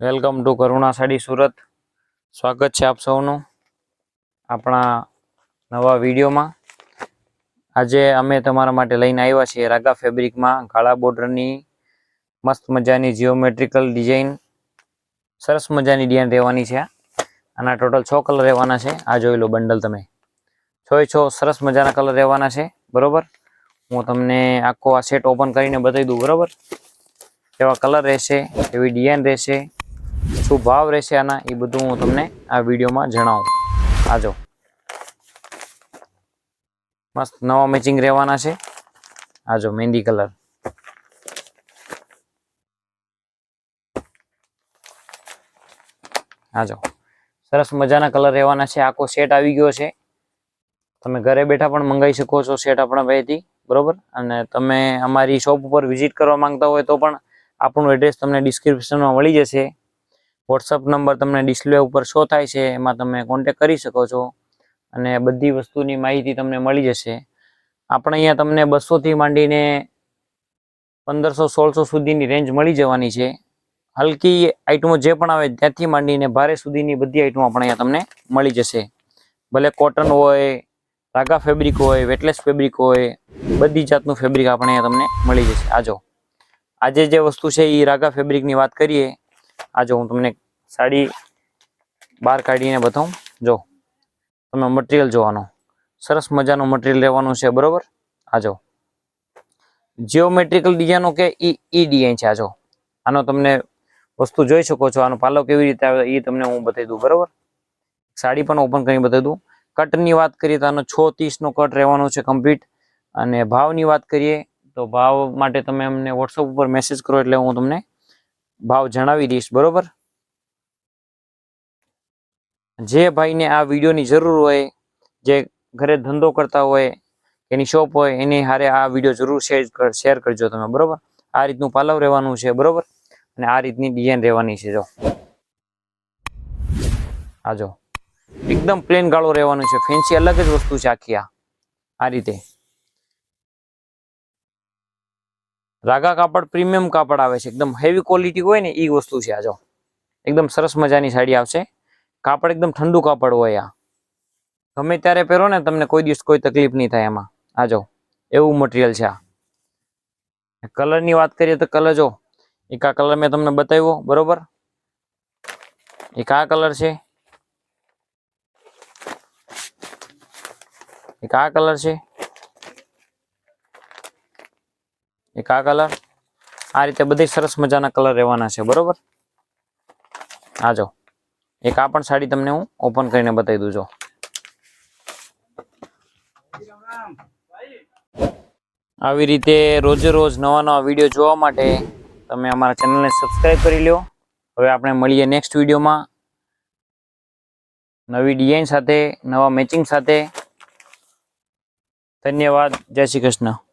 Welcome to Karuna Sari Surat. સ્વાગત છે આપ સૌનું આપણા નવા વિડીયોમાં. આજે અમે તમારા માટે લઈને આવ્યા છીએ રાગા ફેબ્રિકમાં કાળા બોર્ડરની મસ્ત મજાની જીઓમેટ્રિકલ ડિઝાઇન સરસ મજાની ડિઝાઇન રહેવાની છે આના ટોટલ છ કલર રહેવાના છે. આ જોઈ લો બંડલ તમે. છ છ સરસ મજાના કલર રહેવાના છે. બરોબર? હું તમને આખો આ સેટ ઓપન કરીને બતાવી દઉં. બરોબર? એવા કલર રહેશે, એવી ડિઝાઇન રહેશે. શું ભાવ રહેશે આના? એ બધું હું તમને આ વિડીયોમાં જણાવું. આજો મસ્ત નવા મેચિંગ રહેવાના છે. આજો મહેંદી કલર આજો સરસ મજાના કલર રહેવાના છે. આખો સેટ આવી ગયો છે. તમે ઘરે બેઠા પણ મંગાવી શકો છો સેટ આપણા ભાઈથી, બરોબર? અને તમે અમારી શોપ ઉપર વિઝિટ કરવા માંગતા હોય તો પણ આપણું એડ્રેસ તમને ડિસ્ક્રિપ્શનમાં મળી જશે. વોટ્સઅપ નંબર તમને ડિસ્પ્લે ઉપર શો થાય છે, એમાં તમે કોન્ટેક કરી શકો છો અને બધી વસ્તુની માહિતી તમને મળી જશે. આપણે અહીંયા તમને બસોથી માંડીને પંદરસો સોળસો સુધીની રેન્જ મળી જવાની છે. હલકી આઈટમો જે પણ આવે ત્યાંથી માંડીને ભારે સુધીની બધી આઈટમો આપણે અહીંયા તમને મળી જશે. ભલે કોટન હોય રાગા ફેબ્રિક હોય વેટલેસ ફેબ્રિક હોય, બધી જાતનું ફેબ્રિક આપણે અહીંયા તમને મળી જશે. આજો આજે જે વસ્તુ છે એ રાગા ફેબ્રિકની વાત કરીએ આજો હું તમને સાડી બહાર કાઢીને બતાવું. જો, તમે મટીરિયલ જોવાનો. સરસ મજાનું મટીરિયલ લેવાનું છે, બરોબર? આજો જીઓમેટ્રિકલ ડિઝાઇનો કે ઈ ઈ ડિઝાઇન છે આજો આનો તમને વસ્તુ જોઈ શકો છો, આનો પાલો કેવી રીતે આવે એ તમને હું બતાવી દઉં, બરોબર? સાડી પણ ઓપન કરીને બતાવી દઉં. કટની વાત કરીએ તો આનો છ ત્રીસનો કટ રહેવાનો છે કમ્પ્લીટ અને ભાવની વાત કરીએ તો ભાવ માટે તમે અમને વોટ્સઅપ ઉપર મેસેજ કરો એટલે હું તમને ભાવ જણાવી દઈશ, બરોબર? જે ભાઈને આ વિડીયોની જરૂર હોય, જે ઘરે ધંધો કરતા હોય, એની શોપ હોય, એની હારે આ વીડિયો જરૂર શેર શેર કરજો તમે, બરોબર? આ રીતનું પાલવ રહેવાનું છે, બરોબર? અને આ રીતની ડિઝાઇન રહેવાની છે, જો. આ જો. એકદમ પ્લેન ગાળો રહેવાનું છે ફેન્સી અલગ જ વસ્તુ છે આખી આ. આ રીતે. રાગા કાપડ પ્રીમિયમ કાપડ આવે છે, એકદમ હેવી ક્વોલિટી હોય ને એ વસ્તુ છે આ, જો. એકદમ સરસ મજાની સાડી આવશે. કાપડ એકદમ ઠંડુ કાપડ હોય આ. ગમે ત્યારે પહેરો ને તમને કોઈ દિવસ કોઈ તકલીફ નહીં થાય એમાં આ જો, એવું મટીરિયલ છે આ. કલરની વાત કરીએ તો કલર જો, એક આ કલર મેં તમને બતાવ્યો, બરોબર? એક આ કલર છે. એક આ કલર છે. એક આ કલર આ રીતે બધી સરસ મજાના કલર રહેવાના છે, બરોબર? આ જો. એક આ પણ સાડી તમને હું ઓપન કરીને બતાવી દઉં છું આવી રીતે રોજે રોજ નવા નવા વીડિયો જોવા માટે તમે અમારા ચેનલને સબસ્ક્રાઈબ કરી લો હવે આપણે મળીએ નેક્સ્ટ વિડીયોમાં. નવી ડિઝાઇન સાથે, નવા મેચિંગ સાથે. ધન્યવાદ. જય શ્રી કૃષ્ણ.